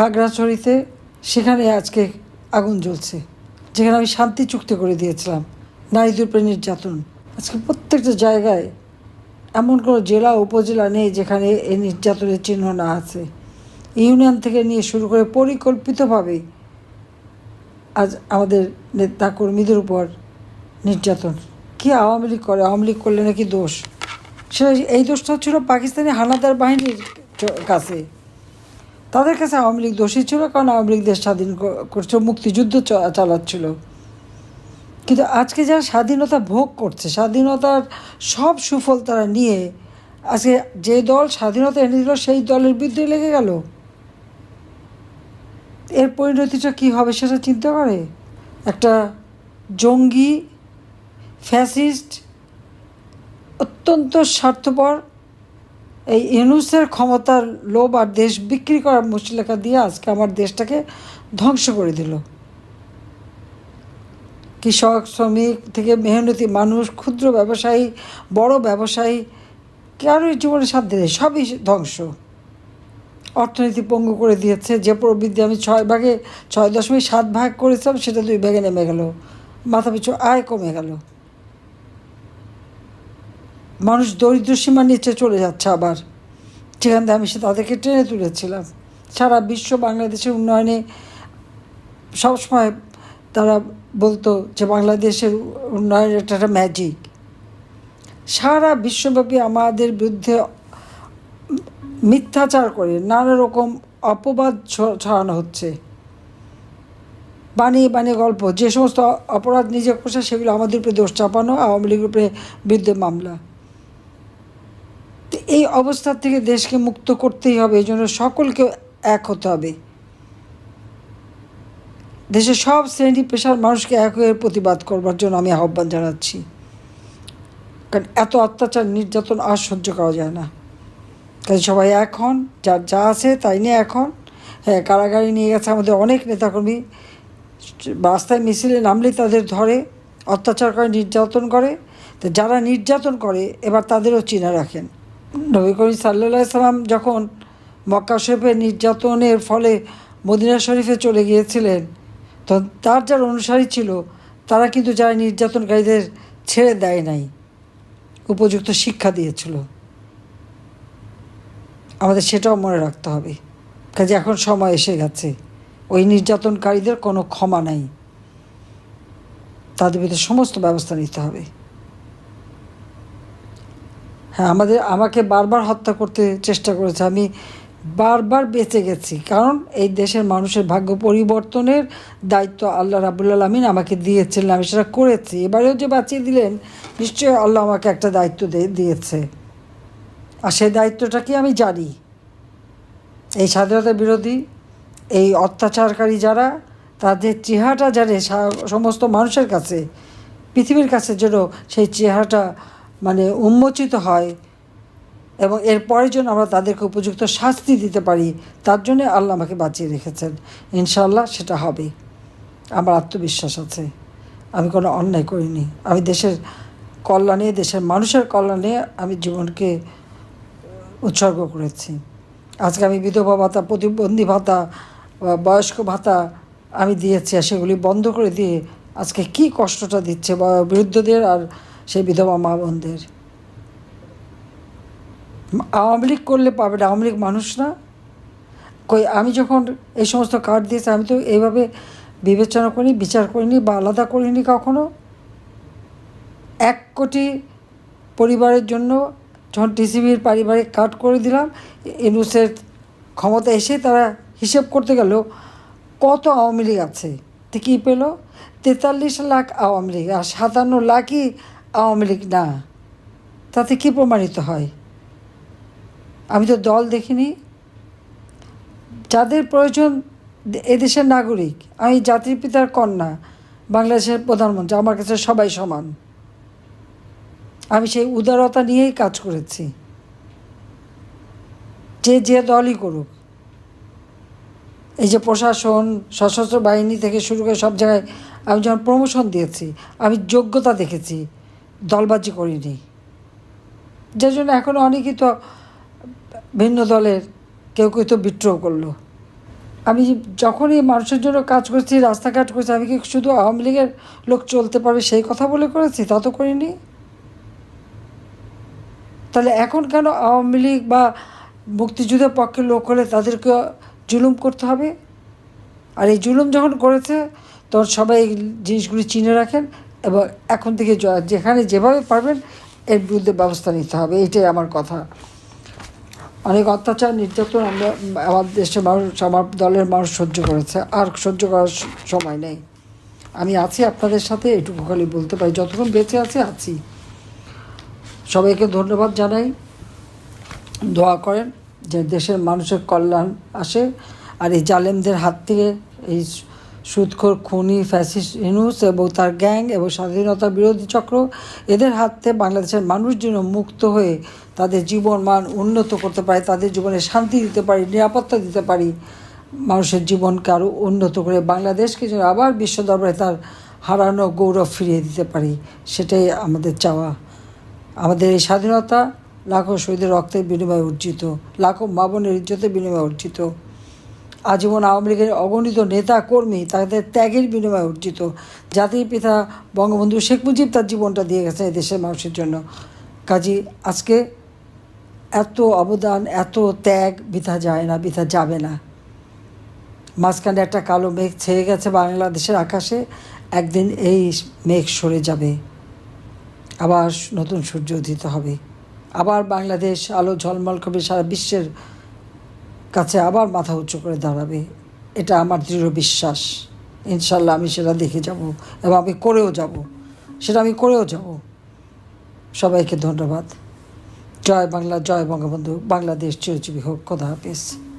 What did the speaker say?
খাগড়াছড়িতে, সেখানে আজকে আগুন জ্বলছে, যেখানে আমি শান্তি চুক্তি করে দিয়েছিলাম, নারীদের উপরে নির্যাতন। আজকে প্রত্যেকটা জায়গায় এমন কোনো জেলা, উপজেলা নেই যেখানে এই নির্যাতনের চিহ্ন না আছে। ইউনিয়ন থেকে নিয়ে শুরু করে পরিকল্পিতভাবে আজ আমাদের নেতা কর্মীদের উপর নির্যাতন। কি আওয়ামী লীগ করে? আওয়ামী লীগ করলে নাকি দোষ? সেটা এই দোষটা ছিল পাকিস্তানি হানাদার বাহিনীর কাছে। তাদের কাছে আওয়ামী লীগ দোষী ছিল, কারণ আওয়ামী লীগ দেশ স্বাধীন করছে, মুক্তিযুদ্ধ চালাচ্ছিল। কিন্তু আজকে যারা স্বাধীনতা ভোগ করছে, স্বাধীনতার সব সুফল তারা নিয়ে আজকে যে দল স্বাধীনতা এনে দিল, সেই দলের বিরুদ্ধে লেগে গেল। এর পরিণতিটা কী হবে সেটা চিন্তা করে? একটা জঙ্গি, ফ্যাসিস্ট, অত্যন্ত স্বার্থপর এই ইউনুসের ক্ষমতার লোভ আর দেশ বিক্রি করার মুশলেখা দিয়ে আজকে আমার দেশটাকে ধ্বংস করে দিল। কৃষক, শ্রমিক থেকে মেহনতি মানুষ, ক্ষুদ্র ব্যবসায়ী, বড় ব্যবসায়ী, কারোর জীবনে সাধ্য নেই সবই ধ্বংস। অর্থনীতি পঙ্গু করে দিয়েছে, যে প্রবৃদ্ধি আমি ছয় ভাগে, ছয় দশমিক সাত ভাগ করেছিলাম, সেটা দুই ভাগে নেমে গেল। মাথা পিছু আয় কমে গেল। মানুষ দরিদ্র সীমার নিচে চলে যাচ্ছে আবার। যেখান থেকে আমি সে তাদেরকে টেনে তুলেছিলাম। সারা বিশ্ব বাংলাদেশের উন্নয়নে সবসময় তারা বলতো যে বাংলাদেশের উন্নয়নের একটা একটা ম্যাজিক সারা বিশ্বব্যাপী আমাদের বিরুদ্ধে মিথ্যাচার করে নানা রকম অপবাদ ছড়ানো হচ্ছে। বানিয়ে বানিয়ে গল্প, যে সমস্ত অপরাধ নিজে করছে সেগুলো আমাদের উপরে দোষ চাপানো, আওয়ামী লীগের উপরে বিরুদ্ধে মামলা। এই অবস্থার থেকে দেশকে মুক্ত করতেই হবে, এই জন্য সকলকে এক হতে হবে। দেশের সব শ্রেণি পেশার মানুষকে এক হয়ে প্রতিবাদ করবার জন্য আমি আহ্বান জানাচ্ছি। কারণ এত অত্যাচার, নির্যাতন আর সহ্য করা যায় না। কাজে সবাই এখন যার যা আছে তাই নিয়ে এখন হ্যাঁ কারাগারে নিয়ে গেছে আমাদের অনেক নেতাকর্মী। রাস্তায় মিছিলে নামলেই তাদের ধরে, অত্যাচার করে, নির্যাতন করে। তো যারা নির্যাতন করে, এবার তাদেরও চিনে রাখেন। নবী করিম সাল্লা সাল্লাম যখন মক্কা শরীফের নির্যাতনের ফলে মদিনা শরীফে চলে গিয়েছিলেন, তো তার যার অনুসারী ছিল, তারা কিন্তু যারা নির্যাতনকারীদের ছেড়ে দেয় নাই, উপযুক্ত শিক্ষা দিয়েছিল। আমাদের সেটাও মনে রাখতে হবে। কাজে এখন সময় এসে গেছে। ওই নির্যাতনকারীদের কোনো ক্ষমা নাই। তাদের ভিতরে সমস্ত ব্যবস্থা নিতে হবে। হ্যাঁ আমাদের, আমাকে বারবার হত্যা করতে চেষ্টা করেছে। আমি বারবার বেঁচে গেছি। কারণ এই দেশের মানুষের ভাগ্য পরিবর্তনের দায়িত্ব আল্লাহ রাবুল আলমিন আমাকে দিয়েছিলেন, আমি সেটা করেছি। এবারেও যে বাঁচিয়ে দিলেন, নিশ্চয়ই আল্লাহ আমাকে একটা দায়িত্ব দিয়ে- দিয়েছে। আর সেই দায়িত্বটা কি আমি জানি? এই স্বাধীনতা বিরোধী, এই অত্যাচারকারী যারা, তাদের চেহারাটা জানে সমস্ত মানুষের কাছে, পৃথিবীর কাছে যেন সেই চেহারাটা মানে উন্মোচিত হয় এবং এরপরে যেন আমরা তাদেরকে উপযুক্ত শাস্তি দিতে পারি, তার জন্যে আল্লাহ আমাকে বাঁচিয়ে রেখেছেন। ইনশাল্লাহ সেটা হবে। আমার আত্মবিশ্বাস আছে। আমি কোনো অন্যায় করিনি। আমি দেশের কল্যাণে, দেশের মানুষের কল্যাণে আমি জীবনকে উৎসর্গ করেছি। আজকে আমি বিধবা ভাতা, প্রতিবন্ধী ভাতা বয়স্ক ভাতা আমি দিয়েছি আর সেগুলি বন্ধ করে দিয়ে আজকে কি কষ্টটা দিচ্ছে বা বৃদ্ধদের আর সেই বিধবা মা বোনদের। আওয়ামী লীগ করলে পাবে না, আওয়ামী লীগ মানুষ না। কই, আমি যখন এই সমস্ত কার্ড দিয়েছি, আমি তো এইভাবে বিবেচনা করিনি, বিচার করিনি বা আলাদা করিনি কখনো। এক কোটি পরিবারের জন্য যখন টিসিবির পারিবারিক কার্ড করে দিলাম ইনুসের ক্ষমতা এসে তারা হিসেব করতে গেল, কত আওয়ামী লীগ আছে? তো কী পেল? তেতাল্লিশ লাখ আওয়ামী লীগ আর সাতান্ন লাখই আওয়ামী লীগ, না। তাতে কী প্রমাণিত হয়? আমি তো দল দেখিনি। যাদের প্রয়োজন এদেশের নাগরিক, আমি জাতির পিতার কন্যা, বাংলাদেশের প্রধানমন্ত্রী, আমার কাছে সবাই সমান। আমি সেই উদারতা নিয়েই কাজ করেছি। যে যে দলই করুক। এই যে প্রশাসন, সশস্ত্র বাহিনী থেকে শুরু করে সব জায়গায় আমি যখন প্রমোশন দিয়েছি, আমি যোগ্যতা দেখেছি। দলবাজি করিনি। যার জন্য এখন অনেকেই তো ভিন্ন দলের, কেউ কেউ তো বিদ্রোহ করল। আমি যখনই মানুষের জন্য কাজ করছি, রাস্তাঘাট করছি, আমি কি শুধু আওয়ামী লীগের লোক চলতে পারবে সেই কথা বলে করেছি? তা তো করিনি। তাহলে এখন কেন আওয়ামী লীগ বা মুক্তিযুদ্ধের পক্ষে লোক হলে তাদেরকে জুলুম করতে হবে? আর এই জুলুম যখন করেছে, তখন সবাই এই জিনিসগুলি চিনে রাখেন। এবং এখন থেকে যেখানে যেভাবে পারবেন, এর বিরুদ্ধে ব্যবস্থা নিতে হবে। এইটাই আমার কথা। অনেক অত্যাচার, নির্যাতন আমরা, আমার দেশের মানুষ, আমার দলের মানুষ সহ্য করেছে। আর সহ্য করার সময় নেই। আমি আছি আপনাদের সাথে, এটুকু খালি বলতে পারি। যতক্ষণ বেঁচে আছি আছি। সবাইকে ধন্যবাদ জানাই। দোয়া করেন যে দেশের মানুষের কল্যাণ আসে। আর এই জালেমদের হাত থেকে এই সুদখোর খুনি, ফ্যাসিস্ট ইনুস এবং তার গ্যাং এবং স্বাধীনতা বিরোধী চক্র, এদের হাতে বাংলাদেশের মানুষ যেন মুক্ত হয়ে তাদের জীবন মান উন্নত করতে পারে, তাদের জীবনে শান্তি দিতে পারি, নিরাপত্তা দিতে পারি, মানুষের জীবনকে আরও উন্নত করে বাংলাদেশকে যেন আবার বিশ্ব দরবারে তার হারানো গৌরব ফিরিয়ে দিতে পারি, সেটাই আমাদের চাওয়া। আমাদের এই স্বাধীনতা লাখো শহীদের রক্তের বিনিময়ে অর্জিত, লাখো মা বোনের ইজ্জতের বিনিময়ে অর্জিত। আজীবন আওয়ামী লীগের অগণিত নেতা কর্মী তাদের ত্যাগের বিনিময়ে অর্জিত। জাতির পিতা বঙ্গবন্ধু শেখ মুজিব তার জীবনটা দিয়ে গেছে এই দেশের মানুষের জন্য। কাজী, আজকে এত অবদান, এত ত্যাগ, বৃথা যায় না, বৃথা যাবে না। মাঝখানে একটা কালো মেঘ ছেয়ে গেছে বাংলাদেশের আকাশে, একদিন এই মেঘ সরে যাবে। আবার নতুন সূর্য উদিত হবে। আবার বাংলাদেশ আলো ঝলমল করবে সারা বিশ্বের কাছে আবার মাথা উঁচু করে দাঁড়াবে। এটা আমার দৃঢ় বিশ্বাস। ইনশাল্লাহ আমি সেটা দেখে যাব এবং আমি করেও যাব। সেটা আমি করেও যাব। সবাইকে ধন্যবাদ। জয় বাংলা, জয় বঙ্গবন্ধু। বাংলাদেশ চিরজীবী হোক। কথা হাফিজ।